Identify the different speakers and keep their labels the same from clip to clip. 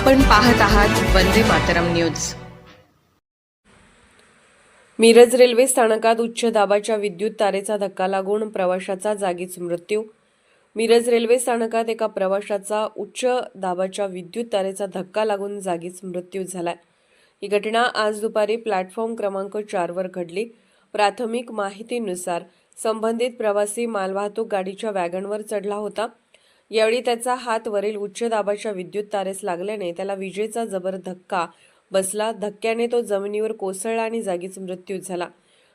Speaker 1: आपण पाहत आहात वंदे मातरम न्यूज.
Speaker 2: मिरज रेल्वे स्थानकात उच्च दाबाच्या विद्युत तारेचा धक्का लागून प्रवाशाचा जागीच मृत्यू. मिरज रेल्वे स्थानकात एका प्रवाशाचा उच्च दाबाच्या विद्युत तारेचा धक्का लागून जागीच मृत्यू झालाय. ही घटना आज दुपारी प्लॅटफॉर्म क्रमांक चारवर घडली. प्राथमिक माहितीनुसार संबंधित प्रवासी मालवाहतूक गाडीच्या वॅगनवर चढला होता. यावेळी त्याचा हात वरील उच्च दाबाच्या विद्युत तारेस लागल्याने त्याला विजेचा जबर धक्का बसला. धक्क्याने तो जमिनीवर कोसळला आणि जागीच मृत्यू झाला.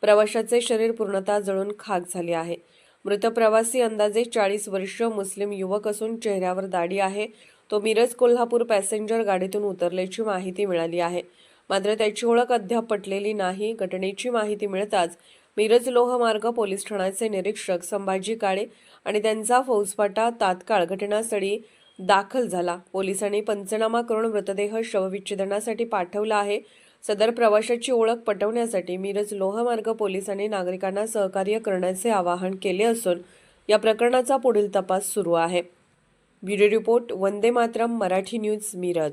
Speaker 2: प्रवाशाचे शरीर पूर्णतः जळून खाक झाले आहे. मृत प्रवासी अंदाजे चाळीस वर्ष मुस्लिम युवक असून चेहऱ्यावर दाढी आहे. तो मिरज कोल्हापूर पॅसेंजर गाडीतून उतरल्याची माहिती मिळाली आहे. मात्र त्याची ओळख अद्याप पटलेली नाही. घटनेची माहिती मिळताच मिरज लोहमार्ग पोलीस ठाण्याचे निरीक्षक संभाजी काळे आणि त्यांचा फौजफाटा तात्काळ घटनास्थळी दाखल झाला. पोलिसांनी पंचनामा करून मृतदेह शवविच्छेदनासाठी पाठवला आहे. सदर प्रवाशाची ओळख पटवण्यासाठी मिरज लोहमार्ग पोलिसांनी नागरिकांना सहकार्य करण्याचे आवाहन केले असून या प्रकरणाचा पुढील तपास सुरू आहे. Bureau report Vande Mataram Marathi news Miraj.